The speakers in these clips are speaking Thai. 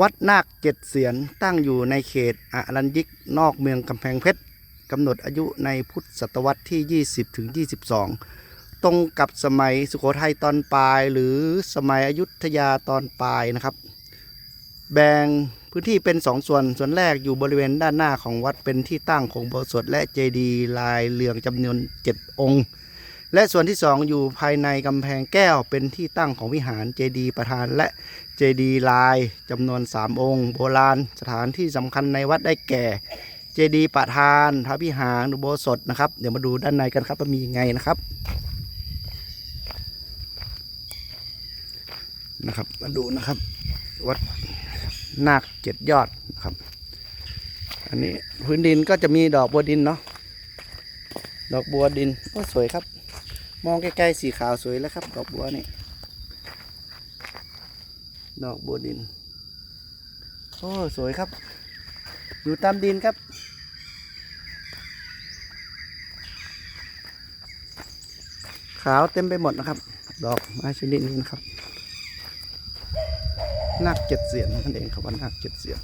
วัดนาคเจ็ดเสียนตั้งอยู่ในเขตอรัญยิกนอกเมืองกำแพงเพชรกำหนดอายุในพุทธศตวรรษที่ 20ถึง22 ตรงกับสมัยสุโขทัยตอนปลาย หรือสมัยอยุธยาตอนปลายนะครับ แบ่งพื้นที่เป็นสองส่วนส่วนแรกอยู่บริเวณด้านหน้าของวัดเป็นที่ตั้งของโบสถ์และเจดีย์ลายเรืองจำนวนเจ็ดองค์ และส่วนที่สองอยู่ภายในกำแพงแก้วเป็นที่ตั้งของวิหารเจดีย์ประธานและเจดีย์ลายจำนวน 3 องค์ โบราณสถานที่สำคัญในวัดได้แก่ เจดีย์ประธานพระวิหารอุโบสถนะครับ เดี๋ยวมาดูด้านในกันครับว่ามียังไงนะครับนะครับ มาดูนะครับ วัดนาคเจ็ดยอดนะครับ อันนี้พื้นดินก็จะมีดอกบัวดินเนาะดอกบัวดินก็สวยครับ มองใกล้ๆสีขาวสวยแล้วครับดอกบัวนี่ดอกบัวดิน โอ้สวยครับ อยู่ตามดินครับ ขาวเต็มไปหมดนะครับ ดอกไม้ชนิดนี้นะครับนาคเจ็ดเสียนนั่นเองครับว่านาคเจ็ดเสียน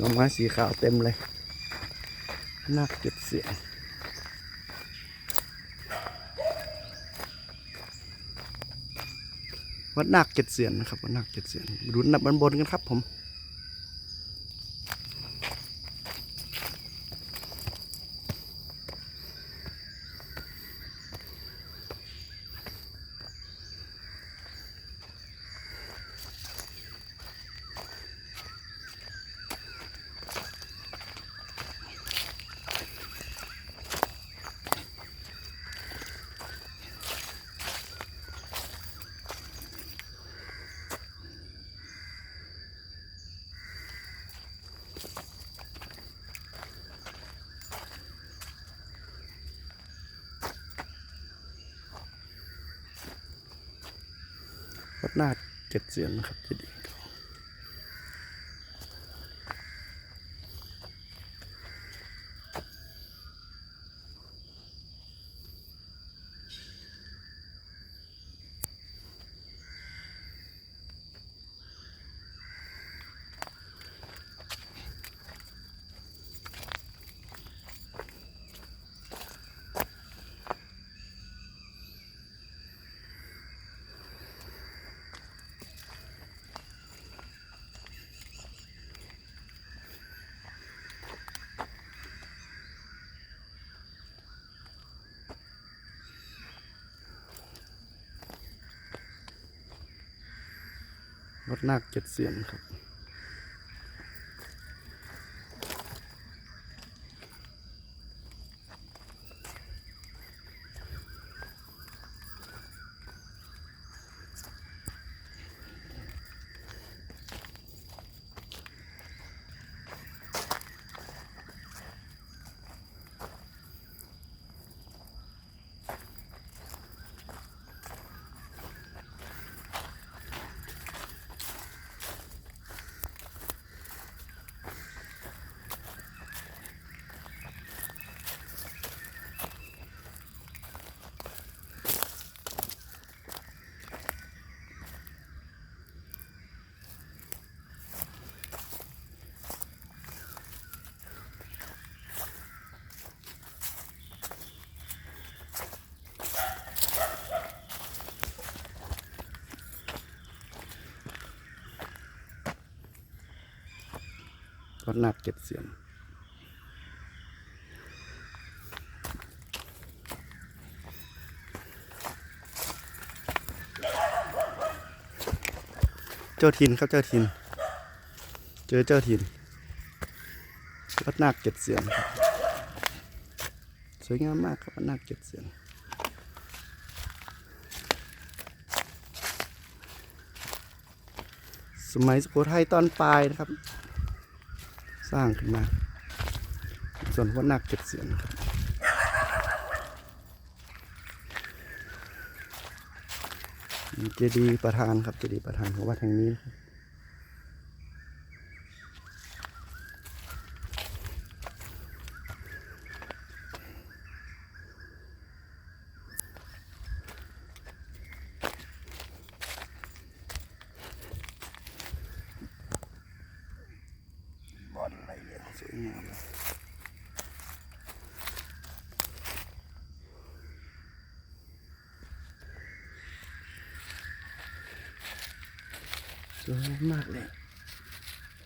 ดอกไม้สีขาวเต็มเลยนาคเจ็ดเสียน วัดนาคเจ็ดเสียนนะครับวัดนาคเจ็ดเสียนดูนับบนบนกันครับผม วัดนาดเจ็ดเสียนนะครับเจดีย์ วัดนาคเจ็ดเสียนครับ วัดนาคเจ็ดเสียนเจ้าถิ่นครับเจ้าถิ่นเจอเจ้าถิ่นวัดนาคเจ็ดเสียนครับสวยงามมากครับวัดนาคเจ็ดเสียนสมัยสุโขทัยตอนปลายนะครับ สร้างขึ้นมา ส่วนวัดนักเจ็ดเสียนครับเจดีย์ประธานครับเจดีย์ประธานของวัดแห่งนี้ครับ งามเลย สวยมากเลย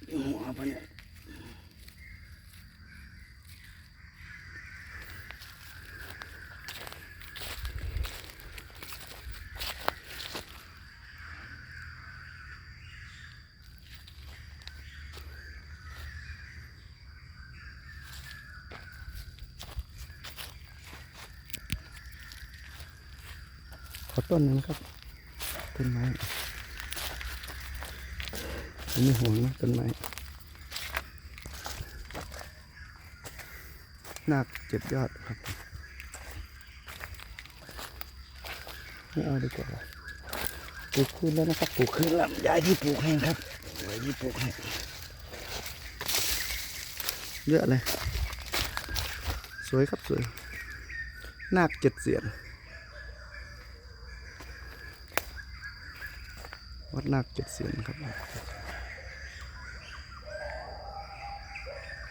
อยู่หัวปะเนี่ย ขอต้นนึงนครับต้นไม้ผมไม่ห่วงนะต้นไม้หนาคเจ็ดยอดครับไม่เอาดีกว่าปลูกขึ้นแล้วนะครับปลูกขึ้นแล้วย้ายที่ปลูกให้ครับย้ายที่ปลูกให้เยอะเลย สวยครับสวยหนาคเจ็ดเสียน วัดนาคเจ็ดเสียนครับ